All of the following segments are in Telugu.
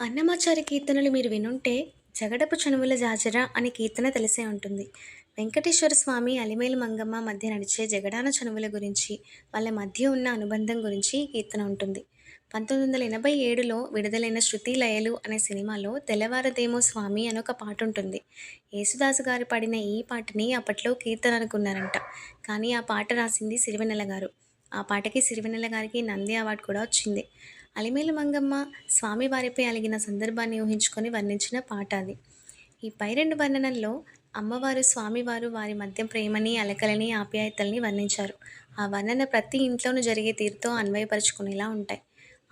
అన్నమాచారి కీర్తనలు మీరు వినుంటే జగడపు చనువుల జాజర అనే కీర్తన తెలిసే ఉంటుంది. వెంకటేశ్వర స్వామి అలిమేలు మంగమ్మ మధ్య నడిచే జగడాన చనువుల గురించి వాళ్ళ మధ్య ఉన్న అనుబంధం గురించి ఈ కీర్తన ఉంటుంది. పంతొమ్మిది వందల ఎనభై ఏడులో విడుదలైన శృతి లయలు అనే సినిమాలో తెల్లవారదేమో స్వామి అని ఒక పాట ఉంటుంది. యేసుదాసు గారు పాడిన ఈ పాటని అప్పట్లో కీర్తన అనుకున్నారంట. కానీ ఆ పాట రాసింది సిరివెన్నెల గారు. ఆ పాటకి సిరివెన్నెల గారికి నంది అవార్డు కూడా వచ్చింది. అలిమేలు మంగమ్మ స్వామివారిపై అలిగిన సందర్భాన్ని ఊహించుకొని వర్ణించిన పాట అది. ఈ పై రెండు వర్ణనల్లో అమ్మవారు స్వామివారు వారి మధ్య ప్రేమని అలకలని ఆప్యాయతల్ని వర్ణించారు. ఆ వర్ణన ప్రతి ఇంట్లోనూ జరిగే తీరుతో అన్వయపరుచుకునేలా ఉంటాయి.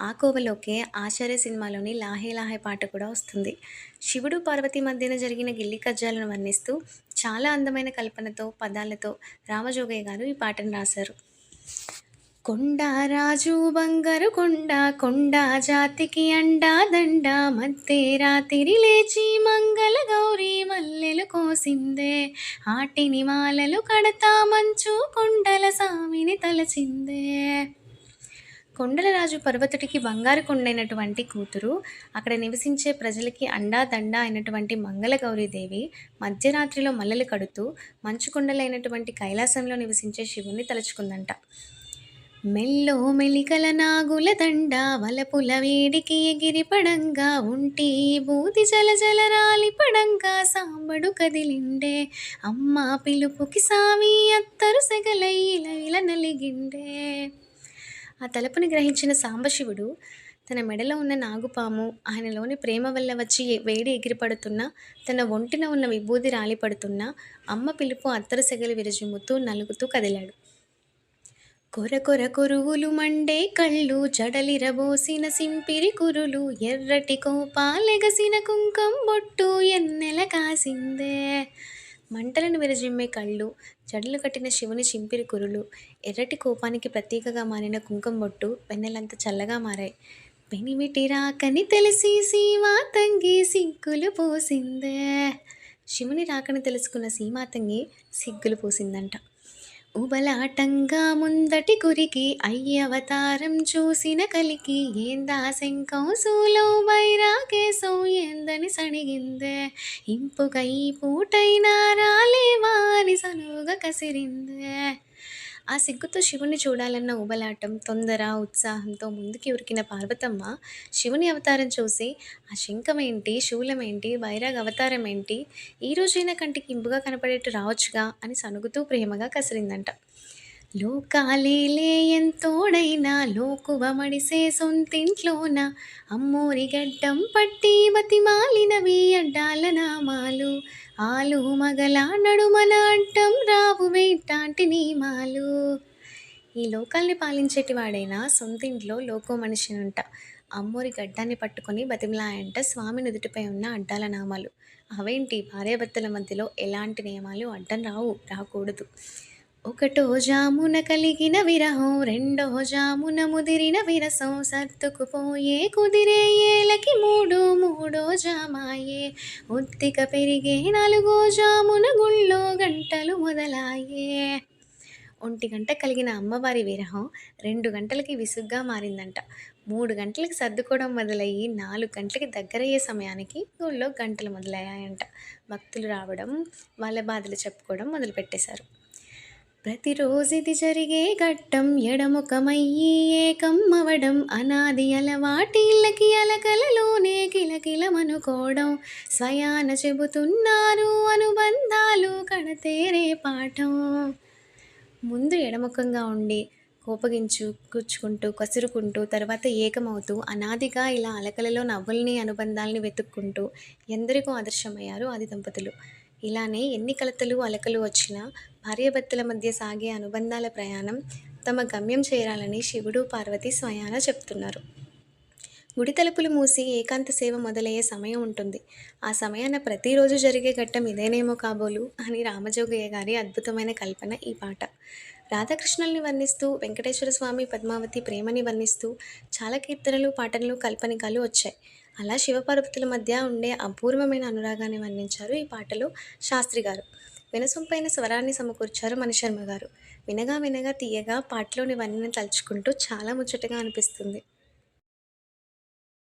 ఆ కోవలోకే ఆచార్య సినిమాలోని లాహే లాహే పాట కూడా వస్తుంది. శివుడు పార్వతి మధ్యన జరిగిన గిల్లి కజ్జాలను వర్ణిస్తూ చాలా అందమైన కల్పనతో పదాలతో రామజోగయ్య గారు ఈ పాటను రాశారు. కొండ రాజు బంగారు కొండ కొండ జాతికి అండా దండ మధ్య రాత్రి లేచి మంగళ గౌరి మల్లెలు కోసిందే. ఆటిని మాలలు కడతా మంచు కొండల సామిని తలచిందే. కొండలరాజు పర్వతుడికి బంగారు కొండైనటువంటి కూతురు అక్కడ నివసించే ప్రజలకి అండా దండ అయినటువంటి మంగళగౌరీదేవి మధ్యరాత్రిలో మల్లెలు కడుతూ మంచు కొండలైనటువంటి కైలాసంలో నివసించే శివుణ్ణి తలుచుకుందంట. మెల్లో మెలికల నాగుల దండ వలపుల వేడికి ఎగిరి పడంగా ఉంటి బూది జల జల రాలి పడంగా సాంబడు కదిలిండే. అమ్మ పిలుపుకి సామి అత్తరు సెగలై ఇలా ఇలా నలిగిండే. ఆ తలుపుని గ్రహించిన సాంబశివుడు తన మెడలో ఉన్న నాగుపాము ఆయనలోని ప్రేమ వల్ల వచ్చి వేడి ఎగిరిపడుతున్నా తన ఒంటిన ఉన్న విభూది రాలిపడుతున్న అమ్మ పిలుపు అత్తరు సెగలు విరజిమ్ముతూ నలుగుతూ కదిలాడు. కొర కొర కొరువులు మండే కళ్ళు చడలిరబోసిన సింపిరి కురులు ఎర్రటి కోపాలెగసిన కుంకం బొట్టు ఎన్నెల కాసిందే. మంటలను విరజిమ్మే కళ్ళు జడలు కట్టిన శివుని చింపిరి కురులు ఎర్రటి కోపానికి ప్రతీకగా మారిన కుంకం బొట్టు వెన్నెలంత చల్లగా మారాయి. పెనిమిటి రాకని తెలిసి సీమాతంగి సిగ్గులు పోసిందే. శివుని రాకని తెలుసుకున్న సీమాతంగి సిగ్గులు పోసిందంట. ఉబలాటంగా ముందటి గురికి అయ్యవతారం చూసిన కలికి ఏందా శంకం సూలో వైరాకేశం ఏందని సణిగిందే ఇంపుగా ఈ పూటైనా రాలేవా అని సనువుగా కసిరిందే ఆ సిగ్గుతో శివుని చూడాలన్న ఉబలాటం తొందర ఉత్సాహంతో ముందుకి ఉరికిన పార్వతమ్మ శివుని అవతారం చూసి ఆ శంఖమేంటి? శూలమేంటి? వైరాగ్ అవతారం ఏంటి ఈ రోజైనా కంటికి ఇంపుగా కనపడేట్టు రావచ్చుగా? అని సనుగుతూ ప్రేమగా కసిరిందంట. లోకాలేలే ఎంతోడైనా లోకువమడిసే సొంతింట్లోన అమ్మోరి గడ్డం పట్టి బతిమాలినవి అడ్డాల నామాలు ఆలు మగల నడుమన అడ్డం రావు లాంటి నియమాలు? ఈ లోకాల్ని పాలించేటి వాడైనా సొంతింట్లో లోకో మనిషినంట అమ్మోరి గడ్డాన్ని పట్టుకొని బతిమలాయంట స్వామి నుదుటిపై ఉన్న అడ్డాల నామాలు అవేంటి? భార్యాభర్తల మధ్యలో ఎలాంటి నియమాలు అడ్డం రావు రాకూడదు. ఒకటో జామున కలిగిన విరహం రెండో జామున ముదిరిన విరసం సర్దుకుపోయే కుదిరే ఏలకి మూడు మూడో జామాయే. ఒత్తిక పెరిగే నాలుగో జామున గుండె గంటలు మొదలాయే. ఒంటి గంట కలిగిన అమ్మవారి విరహం రెండు గంటలకి విసుగ్గా మారిందంట. మూడు గంటలకి సర్దుకోవడం మొదలయ్యి నాలుగు గంటలకి దగ్గరయ్యే సమయానికి ఊళ్ళో గంటలు మొదలయ్యాయంట. భక్తులు రావడం వాళ్ళ బాధలు చెప్పుకోవడం మొదలుపెట్టేశారు. ప్రతిరోజు ఇది జరిగే ఘట్టం ఎడముఖమయ్యి ఏకం అవడం అనాది అలవాటిళ్ళకి అలకలలోనే కిలకిలమనుకోవడం. స్వయాన చెబుతున్నారు అనుబంధాలు కడతేరే పాఠం. ముందు ఎడముఖంగా ఉండి కోపగించు కూర్చుకుంటూ కసురుకుంటూ తర్వాత ఏకమవుతూ అనాదిగా ఇలా అలకలలో నవ్వుల్ని అనుబంధాలని వెతుక్కుంటూ ఎందరికో ఆదర్శమయ్యారు ఆది దంపతులు ఇలానే ఎన్ని కలతలు అలకలు వచ్చినా భార్యాభర్తల మధ్య సాగే అనుబంధాల ప్రయాణం తమ గమ్యం చేరాలని శివుడు పార్వతి స్వయాన చెప్తున్నారు. గుడి తలుపులు మూసి ఏకాంత సేవ మొదలయ్యే సమయం ఉంటుంది. ఆ సమయాన ప్రతిరోజు జరిగే ఘట్టం ఇదేనేమో కాబోలు అని రామజోగయ్య గారి అద్భుతమైన కల్పన ఈ పాట. రాధాకృష్ణుల్ని వర్ణిస్తూ వెంకటేశ్వర స్వామి పద్మావతి ప్రేమని వర్ణిస్తూ చాలా కీర్తనలు పాటలు కల్పనికాలు వచ్చాయి. అలా శివపార్వతుల మధ్య ఉండే అపూర్వమైన అనురాగాన్ని వర్ణించారు ఈ పాటలో శాస్త్రి గారు. వినసొంపైన స్వరాన్ని సమకూర్చారు మణిశర్మ గారు. వినగా వినగా తీయగా పాటలోని వర్ణన తలుచుకుంటూ చాలా ముచ్చటగా అనిపిస్తుంది.